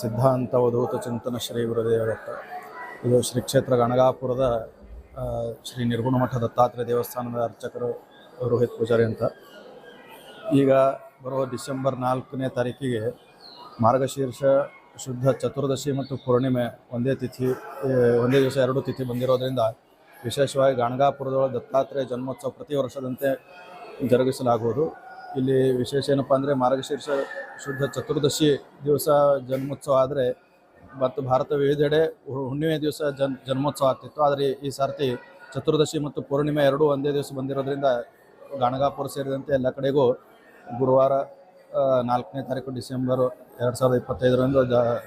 ಸಿದ್ಧಾಂತ ಅವಧೂತ ಚಿಂತನ ಶ್ರೀ ಗುರುದೇವ ದತ್ತ ಇದು ಶ್ರೀ ಕ್ಷೇತ್ರ ಗಣಗಾಪುರದ ಶ್ರೀ ನಿರ್ಗುಣ ಮಠ ದತ್ತಾತ್ರೇಯ ದೇವಸ್ಥಾನದ ಅರ್ಚಕರು, ರೋಹಿತ್ ಪೂಜಾರಿ ಅಂತ. ಈಗ ಬರುವ ಡಿಸೆಂಬರ್ ನಾಲ್ಕನೇ ತಾರೀಕಿಗೆ ಮಾರ್ಗಶೀರ್ಷ, ಶುದ್ಧ ಚತುರ್ದಶಿ ಮತ್ತು ಪೂರ್ಣಿಮೆ ಒಂದೇ ತಿಥಿ ಒಂದೇ ದಿವಸ ಎರಡು ತಿಥಿ ಬಂದಿರೋದ್ರಿಂದ ವಿಶೇಷವಾಗಿ ಗಣಗಾಪುರದೊಳಗೆ ದತ್ತಾತ್ರೇಯ ಜನ್ಮೋತ್ಸವ ಪ್ರತಿ ವರ್ಷದಂತೆ ಜರುಗಿಸಲಾಗುವುದು. ಇಲ್ಲಿ ವಿಶೇಷ ಏನಪ್ಪ ಅಂದರೆ ಮಾರ್ಗಶೀರ್ಷ ಶುದ್ಧ ಚತುರ್ದಶಿ ದಿವಸ ಜನ್ಮೋತ್ಸವ ಆದರೆ ಮತ್ತು ಭಾರತ ವಿವಿಧೆಡೆ ಹುಣ್ಣಿಮೆ ದಿವಸ ಜನ್, ಜನ್ಮೋತ್ಸವ ಆಗ್ತಿತ್ತು. ಆದರೆ ಈ ಸರ್ತಿ ಚತುರ್ದಶಿ ಮತ್ತು ಪೂರ್ಣಿಮೆ ಎರಡೂ ಒಂದೇ ದಿವಸ ಬಂದಿರೋದ್ರಿಂದ ಗಾಣಗಾಪುರ ಸೇರಿದಂತೆ ಎಲ್ಲ ಕಡೆಗೂ ಗುರುವಾರ ನಾಲ್ಕನೇ ತಾರೀಕು ಡಿಸೆಂಬರ್ ಎರಡು ಸಾವಿರದ ಇಪ್ಪತ್ತೈದರಂದು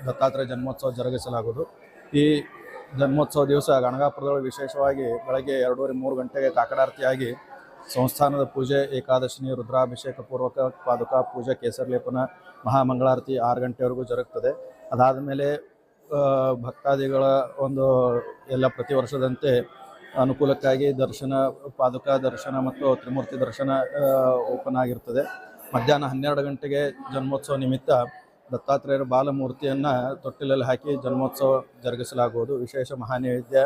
ದತ್ತಾತ್ರೇಯ ಜನ್ಮೋತ್ಸವ ಜರುಗಿಸಲಾಗುವುದು. ಈ ಜನ್ಮೋತ್ಸವ ದಿವಸ ಗಣಗಾಪುರದೊಳಗೆ ವಿಶೇಷವಾಗಿ ಬೆಳಗ್ಗೆ ಎರಡೂವರೆ ಮೂರು ಗಂಟೆಗೆ ಕಾಕಡಾರತಿಯಾಗಿ ಸಂಸ್ಥಾನದ ಪೂಜೆ, ಏಕಾದಶಿನಿ, ರುದ್ರಾಭಿಷೇಕ ಪೂರ್ವಕ ಪಾದುಕಾ, ಪೂಜೆ ಕೇಸರಿ ಲೇಪನ ಮಹಾಮಂಗಳಾರತಿ ಆರು ಗಂಟೆವರೆಗೂ ಜರುಗ್ತದೆ. ಅದಾದ ಮೇಲೆ ಭಕ್ತಾದಿಗಳ ಒಂದು ಎಲ್ಲ ಪ್ರತಿ ವರ್ಷದಂತೆ ಅನುಕೂಲಕ್ಕಾಗಿ ದರ್ಶನ, ಪಾದುಕ ದರ್ಶನ ಮತ್ತು ತ್ರಿಮೂರ್ತಿ ದರ್ಶನ ಓಪನ್ ಆಗಿರ್ತದೆ. ಮಧ್ಯಾಹ್ನ ಹನ್ನೆರಡು ಗಂಟೆಗೆ ಜನ್ಮೋತ್ಸವ ನಿಮಿತ್ತ ದತ್ತಾತ್ರೇಯರ ಬಾಲಮೂರ್ತಿಯನ್ನು ತೊಟ್ಟಿಲಲ್ಲಿ ಹಾಕಿ ಜನ್ಮೋತ್ಸವ ಜರುಗಿಸಲಾಗುವುದು. ವಿಶೇಷ ಮಹಾನೈವೇದ್ಯ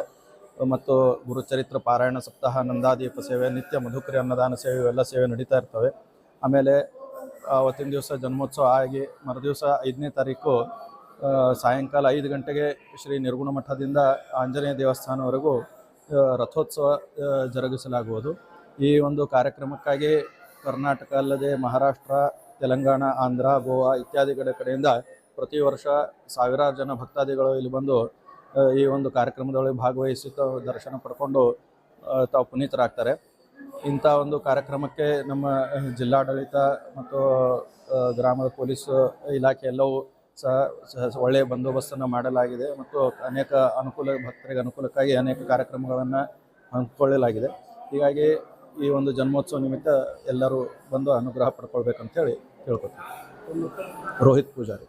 ಮತ್ತು ಗುರುಚರಿತ್ರ ಪಾರಾಯಣ ಸಪ್ತಾಹ, ನಂದಾದೀಪ ಸೇವೆ, ನಿತ್ಯ ಮಧುಕರಿ ಅನ್ನದಾನ ಸೇವೆ, ಇವೆಲ್ಲ ಸೇವೆ ನಡೀತಾ ಇರ್ತವೆ. ಆಮೇಲೆ ಅವತ್ತಿನ ದಿವಸ ಜನ್ಮೋತ್ಸವ ಆಗಿ ಮರುದಿವಸ ಐದನೇ ತಾರೀಕು ಸಾಯಂಕಾಲ ಐದು ಗಂಟೆಗೆ ಶ್ರೀ ನಿರ್ಗುಣ ಮಠದಿಂದ ಆಂಜನೇಯ ದೇವಸ್ಥಾನವರೆಗೂ ರಥೋತ್ಸವ ಜರುಗಿಸಲಾಗುವುದು. ಈ ಒಂದು ಕಾರ್ಯಕ್ರಮಕ್ಕಾಗಿ ಕರ್ನಾಟಕ ಅಲ್ಲದೆ ಮಹಾರಾಷ್ಟ್ರ, ತೆಲಂಗಾಣ, ಆಂಧ್ರ, ಗೋವಾ ಇತ್ಯಾದಿ ಕಡೆ ಕಡೆಯಿಂದ ಪ್ರತಿ ವರ್ಷ ಸಾವಿರಾರು ಜನ ಭಕ್ತಾದಿಗಳು ಇಲ್ಲಿ ಬಂದು ಈ ಒಂದು ಕಾರ್ಯಕ್ರಮದೊಳಗೆ ಭಾಗವಹಿಸಿ ತಾವು ದರ್ಶನ ಪಡ್ಕೊಂಡು ತಾವು ಪುನೀತರಾಗ್ತಾರೆ. ಇಂಥ ಒಂದು ಕಾರ್ಯಕ್ರಮಕ್ಕೆ ನಮ್ಮ ಜಿಲ್ಲಾಡಳಿತ ಮತ್ತು ಗ್ರಾಮದ ಪೊಲೀಸ್ ಇಲಾಖೆ ಎಲ್ಲವೂ ಸಹ ಸಹ ಒಳ್ಳೆಯ ಬಂದೋಬಸ್ತನ್ನು ಮಾಡಲಾಗಿದೆ ಮತ್ತು ಅನೇಕ ಅನುಕೂಲ ಭಕ್ತರಿಗೆ ಅನುಕೂಲಕ್ಕಾಗಿ ಅನೇಕ ಕಾರ್ಯಕ್ರಮಗಳನ್ನು ಹಮ್ಮಿಕೊಳ್ಳಲಾಗಿದೆ. ಹೀಗಾಗಿ ಈ ಒಂದು ಜನ್ಮೋತ್ಸವ ನಿಮಿತ್ತ ಎಲ್ಲರೂ ಬಂದು ಅನುಗ್ರಹ ಪಡ್ಕೊಳ್ಬೇಕಂತೇಳಿ ಕೇಳ್ಕೊತೀನಿ ರೋಹಿತ್ ಪೂಜಾರಿ.